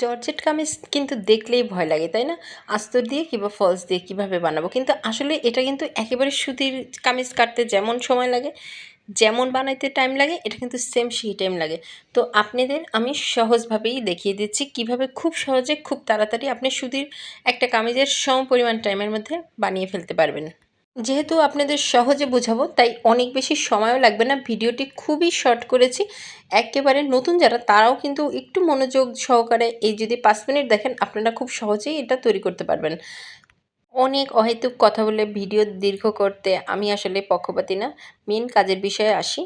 Georgette kameez কিন্তু দেখলেই ভয় লাগে, তাই না? আস্তর দিয়ে কিংবা ফলস দিয়ে কীভাবে বানাবো? কিন্তু আসলে এটা কিন্তু একেবারে সুতির কামিজ কাটতে যেমন সময় লাগে, যেমন বানাইতে টাইম লাগে, এটা কিন্তু সেম সেই টাইম লাগে। তো আপনাদের আমি সহজভাবেই দেখিয়ে দিচ্ছি কীভাবে খুব সহজে, খুব তাড়াতাড়ি আপনি সুতির একটা কামিজের সম পরিমাণ টাইমের মধ্যে বানিয়ে ফেলতে পারবেন। যেহেতু আপনাদের সহজে বোঝাবো, তাই অনেক বেশি সময়ও লাগবে না। ভিডিওটি খুবই শর্ট করেছি। একেবারে নতুন যারা, তারাও কিন্তু একটু মনোযোগ সহকারে এই যদি পাঁচ মিনিট দেখেন, আপনারা খুব সহজেই এটা তৈরি করতে পারবেন। অনেক অহেতুক কথা বলে ভিডিও দীর্ঘ করতে আমি আসলে পক্ষপাতি না। মেন কাজের বিষয়ে আসি।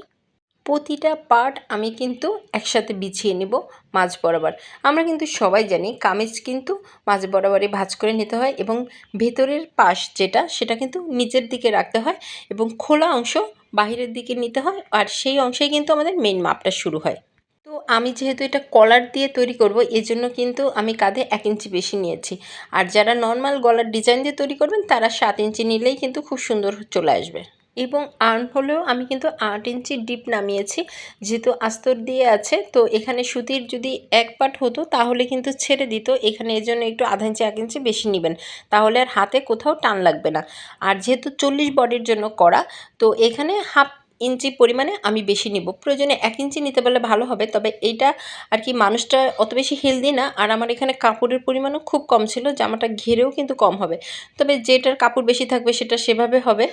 প্রতিটা পার্ট আমি কিন্তু একসাথে বিছিয়ে নেব মাঝ বরাবর। আমরা কিন্তু সবাই জানি কামিজ কিন্তু মাঝ বরাবরই ভাঁজ করে নিতে হয় এবং ভেতরের পাশ যেটা, সেটা কিন্তু নিচের দিকে রাখতে হয় এবং খোলা অংশ বাহিরের দিকে নিতে হয় আর সেই অংশেই কিন্তু আমাদের মেন মাপটা শুরু হয়। তো আমি যেহেতু এটা কলার দিয়ে তৈরি করব, এজন্য কিন্তু আমি কাঁধে এক ইঞ্চি বেশি নিয়েছি। আর যারা নর্মাল গলার ডিজাইন দিয়ে তৈরি করবেন, তারা সাত ইঞ্চি নিলেই কিন্তু খুব সুন্দর চলে আসবে। এবং আর্ন হলেও আমি কিন্তু আট ইঞ্চি ডিপ নামিয়েছি। যেহেতু আস্তর দিয়ে আছে, তো এখানে সুতির যদি এক পাট হতো তাহলে কিন্তু ছেড়ে দিত। এখানে এই জন্য একটু আধা ইঞ্চি, এক ইঞ্চি বেশি নেবেন। তাহলে আর হাতে কোথাও টান লাগবে না। আর যেহেতু চল্লিশ বডির জন্য করা, তো এখানে হাফ ইঞ্চি পরিমাণে আমি বেশি নিব। প্রয়োজনে এক ইঞ্চি নিতে পারলে ভালো হবে, তবে এইটা আর কি মানুষটা অত বেশি হেলদি না। আর আমার এখানে কাপড়ের পরিমাণও খুব কম ছিল, জামাটা ঘেরেও কিন্তু কম হবে। তবে যেটার কাপড় বেশি থাকবে সেটা সেভাবে হবে।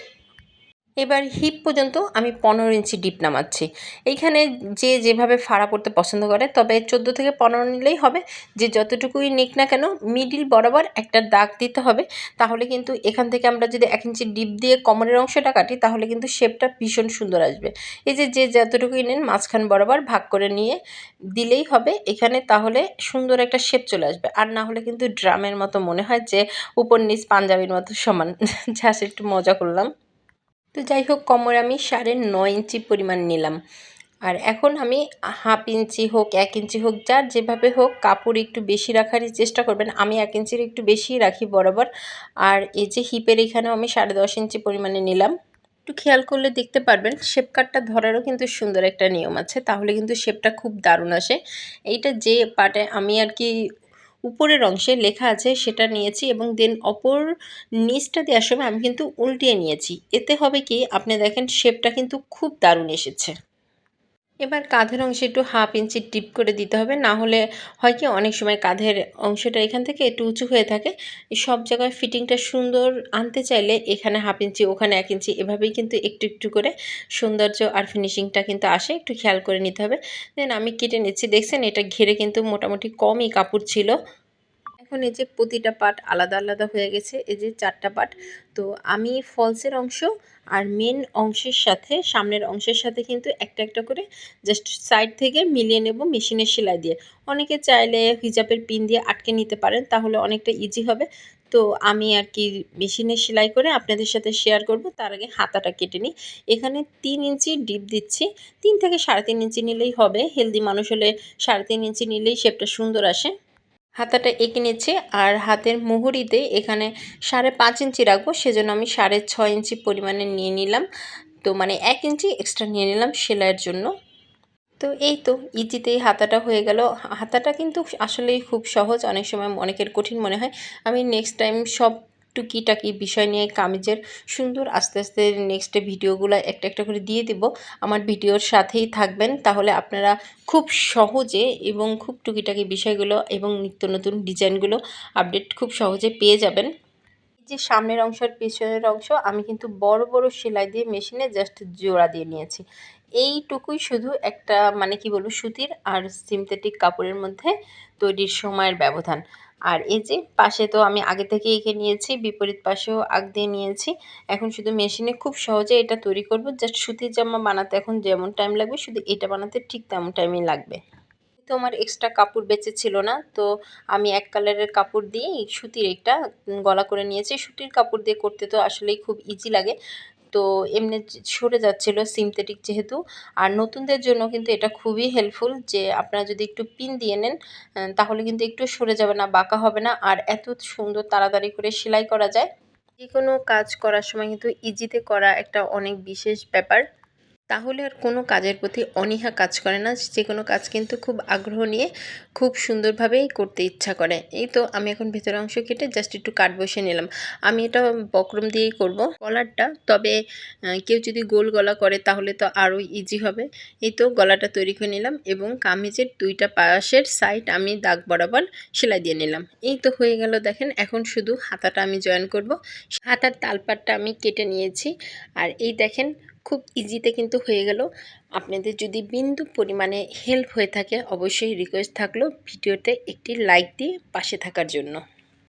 এবার হিপ পর্যন্ত আমি পনেরো ইঞ্চি ডিপ নামাচ্ছি। এইখানে যে যেভাবে ফাড়া পড়তে পছন্দ করে, তবে চোদ্দ থেকে পনেরো নিলেই হবে। যে যতটুকুই নিক না কেন মিডিল বরাবর একটা দাগ দিতে হবে। তাহলে কিন্তু এখান থেকে আমরা যদি এক ইঞ্চি ডিপ দিয়ে কমরের অংশটা কাটি, তাহলে কিন্তু শেপটা ভীষণ সুন্দর আসবে। এই যে যে যতটুকুই নেন, মাঝখান বরাবর ভাগ করে নিয়ে দিলেই হবে। এখানে তাহলে সুন্দর একটা শেপ চলে আসবে। আর না হলে কিন্তু ড্রামের মতো মনে হয় যে, উপর নিচ পাঞ্জাবির মতো সমান। যা একটু মজা করলাম। তো যাই হোক, কোমরে আমি সাড়ে নয় ইঞ্চি পরিমাণ নিলাম। আর এখন আমি হাফ ইঞ্চি হোক, এক ইঞ্চি হোক, যার যেভাবে হোক, কাপড় একটু বেশি রাখারই চেষ্টা করবেন। আমি এক ইঞ্চির একটু বেশি রাখি বরাবর। আর এই যে হিপের এখানেও আমি সাড়ে দশ ইঞ্চি পরিমাণে নিলাম। একটু খেয়াল করলে দেখতে পারবেন, শেপ কাটটা ধরারও কিন্তু সুন্দর একটা নিয়ম আছে, তাহলে কিন্তু শেপটা খুব দারুণ আসে। এইটা যে পার্টে আমি আর কি উপরের অংশে লেখা আছে, সেটা নিয়েছি এবং দেন অপর নিচটা দেওয়ার সময় আমি কিন্তু উল্টিয়ে নিয়েছি। এতে হবে কি, আপনি দেখেন শেপটা কিন্তু খুব দারুণ এসেছে। এবার কাঁধের অংশে একটু হাফ ইঞ্চি টিপ করে দিতে হবে। না হলে হয় কি অনেক সময় কাঁধের অংশটা এখান থেকে একটু উঁচু হয়ে থাকে। সব জায়গায় ফিটিংটা সুন্দর আনতে চাইলে এখানে হাফ ইঞ্চি, ওখানে এক ইঞ্চি, এভাবেই কিন্তু একটু একটু করে সৌন্দর্য আর ফিনিশিংটা কিন্তু আসে। একটু খেয়াল করে নিতে হবে। দেন আমি কেটে নিচ্ছি। দেখছেন এটা ঘিরে কিন্তু মোটামুটি কমই কাপড় ছিল। এখন এই যে প্রতিটা পার্ট আলাদা আলাদা হয়ে গেছে, এই যে চারটা পার্ট তো আমি ফলসের অংশ আর মেন অংশের সাথে, সামনের অংশের সাথে কিন্তু একটা একটা করে জাস্ট সাইড থেকে মিলিয়ে নেব মেশিনের সেলাই দিয়ে। অনেকে চাইলে হিজাবের পিন দিয়ে আটকে নিতে পারেন, তাহলে অনেকটা ইজি হবে। তো আমি আর কি মেশিনে সেলাই করে আপনাদের সাথে শেয়ার করব, তার আগে হাতাটা কেটে নিই। এখানে তিন ইঞ্চি ডিপ দিচ্ছি। তিন থেকে সাড়ে তিন ইঞ্চি নিলেই হবে। হেলদি মানুষ হলে সাড়ে তিন ইঞ্চি নিলেই শেপটা সুন্দর আসে। হাতাটা এঁকে নিচ্ছি আর হাতের মুহুরিতে এখানে সাড়ে পাঁচ ইঞ্চি রাখব, সেজন্য আমি সাড়ে ছয় ইঞ্চি পরিমাণে নিয়ে নিলাম। তো মানে এক ইঞ্চি এক্সট্রা নিয়ে নিলাম সেলাইয়ের জন্য। তো এই তো ইজিতেই হাতাটা হয়ে গেল। হাতাটা কিন্তু আসলেই খুব সহজ, অনেক সময় অনেকের কঠিন মনে হয়। আমি নেক্সট টাইম সব টুকিটাকি বিষয় নিয়ে কামিজের সুন্দর আস্তে আস্তে নেক্সট ভিডিওগুলো একটা একটা করে দিয়ে দিব। আমার ভিডিওর সাথেই থাকবেন, তাহলে আপনারা খুব সহজে এবং খুব টুকিটাকি বিষয়গুলো এবং নিত্য নতুন ডিজাইনগুলো আপডেট খুব সহজে পেয়ে যাবেন। যে সামনের অংশ আর পিছনের অংশ আমি কিন্তু বড় বড় সেলাই দিয়ে মেশিনে জাস্ট জোড়া দিয়ে নিয়েছি। এইটুকুই শুধু একটা মানে কি বলব, সুতির আর সিনথেটিক কাপড়ের মধ্যে তৈরির সময়ের ব্যবধান। আর এই যে পাশে তো আমি আগে থেকে এঁকে নিয়েছি, বিপরীত পাশেও আগ দিয়ে নিয়েছি। এখন শুধু মেশিনে খুব সহজে এটা তৈরি করব। জাস্ট সুতির জামা বানাতে এখন যেমন টাইম লাগবে, শুধু এটা বানাতে ঠিক তেমন টাইমই লাগবে। তো আমার এক্সট্রা কাপড় বেঁচে ছিল না। তো আমি এক কালারের কাপড় দিয়ে সুতির একটা গলা করে নিয়েছি। সুতির কাপড় দিয়ে করতে তো আসলেই খুব ইজি লাগে। তো এমনি সরে যাচ্ছিল সিনথেটিক যেহেতু। আর নতুনদের জন্য কিন্তু এটা খুবই হেল্পফুল যে আপনারা যদি একটু পিন দিয়ে নেন তাহলে কিন্তু একটু সরে যাবে না, বাঁকা হবে না। আর এত সুন্দর তাড়াতাড়ি করে সেলাই করা যায়। যে কোনো কাজ করার সময় কিন্তু ইজিতে করা একটা অনেক বিশেষ ব্যাপার। তাহলে আর কোনো কাজের প্রতি অনীহা কাজ করে না। যে কোনো কাজ কিন্তু খুব আগ্রহ নিয়ে খুব সুন্দরভাবেই করতে ইচ্ছা করে। এই তো আমি এখন ভেতরের অংশ কেটে জাস্ট একটু কাট বসিয়ে নিলাম। আমি এটা বক্রম দিয়েই করব গলারটা তবে কেউ যদি গোল গলা করে তাহলে তো আরও ইজি হবে। এই তো গলাটা তৈরি করে নিলাম এবং কামিজের দুইটা পাশের সাইড আমি দাগ বরাবর সেলাই দিয়ে নিলাম। এই তো হয়ে গেল দেখেন, এখন শুধু হাতাটা আমি জয়েন করব। হাতার তালপাটটা আমি কেটে নিয়েছি। আর এই দেখেন খুব ইজিতে কিন্তু হয়ে গেল। আপনাদের যদি বিন্দু পরিমাণে হেল্প হয়ে থাকে, অবশ্যই রিকোয়েস্ট থাকল ভিডিওতে একটি লাইক দিয়ে পাশে থাকার জন্য।